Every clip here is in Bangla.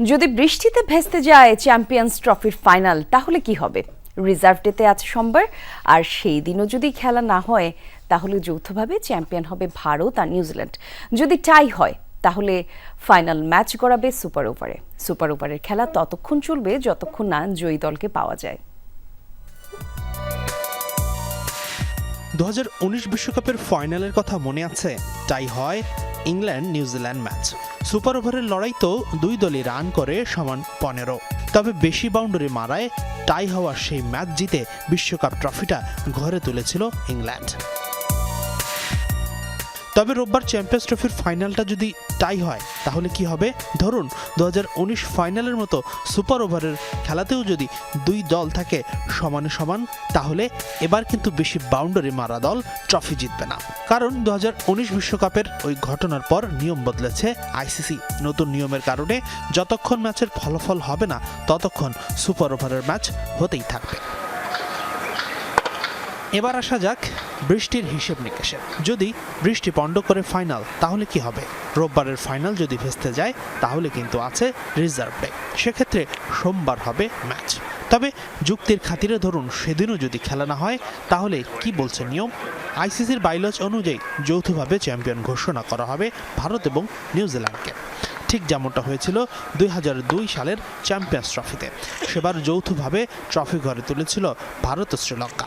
যদি বৃষ্টিতে ভেস্তে যায় চ্যাম্পিয়ন্স ট্রফির ফাইনাল তাহলে কি হবে? রিজার্ভ ডেতে আজ সোমবার, আর সেই দিনও যদি খেলা না হয়, তাহলে যৌথভাবে চ্যাম্পিয়ন হবে ভারত আর নিউজিল্যান্ড যদি টাই হয়, তাহলে ফাইনাল ম্যাচ গড়াবে সুপার ওভারে সুপার ওভারের খেলা ততক্ষণ চলবে, যতক্ষণ না জয়ী দলকে পাওয়া যায়। দু বিশ্বকাপের ফাইনালের কথা মনে আছে। তাই হয় ইংল্যান্ড নিউজিল্যান্ড ম্যাচ। সুপার ওভারের লড়াই তো দুই দলই রান করে সমান পনেরো। তবে বেশি বাউন্ডারি মারায় টাই হওয়া সেই ম্যাচ জিতে বিশ্বকাপ ট্রফিটা ঘরে তুলেছিল ইংল্যান্ড। তবে রোববার চ্যাম্পিয়ন্স ট্রফির ফাইনালটা যদি টাই হয়, তাহলে কি হবে? ধরুন, দু হাজার উনিশ ফাইনালের মতো সুপার ওভারের খেলাতেও যদি দুই দল থাকে সমানে সমান, তাহলে এবার কিন্তু বেশি বাউন্ডারি মারা দল ট্রফি জিতবে না। কারণ দু বিশ্বকাপের ওই ঘটনার পর নিয়ম বদলেছে আইসিসি নতুন নিয়মের কারণে যতক্ষণ ম্যাচের ফলাফল হবে না, ততক্ষণ সুপার ওভারের ম্যাচ হতেই থাকবে। এবার আসা যাক বৃষ্টির হিসেব নিকেশে। যদি বৃষ্টি পণ্ড করে ফাইনাল, তাহলে কি হবে? রোববারের ফাইনাল যদি ভেস্তে যায়, তাহলে কিন্তু আছে রিজার্ভ ডে। সেক্ষেত্রে সোমবার হবে ম্যাচ। তবে যুক্তির খাতিরে ধরুন, সেদিনও যদি খেলা না হয়, তাহলে কি বলছে নিয়ম? আইসিসির বাইলজ অনুযায়ী যৌথভাবে চ্যাম্পিয়ন ঘোষণা করা হবে ভারত এবং নিউজিল্যান্ডকে ঠিক যেমনটা হয়েছিল দুই হাজার দুই সালের চ্যাম্পিয়ন্স ট্রফিতে সেবার যৌথভাবে ট্রফি ঘরে তুলেছিল ভারত ও শ্রীলঙ্কা।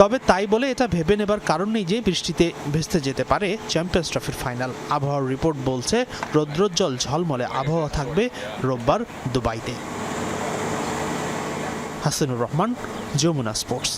তবে তাই বলে এটা ভেবে নেবার কারণ নেই যে বৃষ্টিতে ভেস্তে যেতে পারে চ্যাম্পিয়ন্স ট্রফির ফাইনাল আবহাওয়ার রিপোর্ট বলছে, রৌদ্রোজ্জ্বল ঝলমলে আবহাওয়া থাকবে রোববার দুবাইতে। হাসানুর রহমান, যমুনা স্পোর্টস।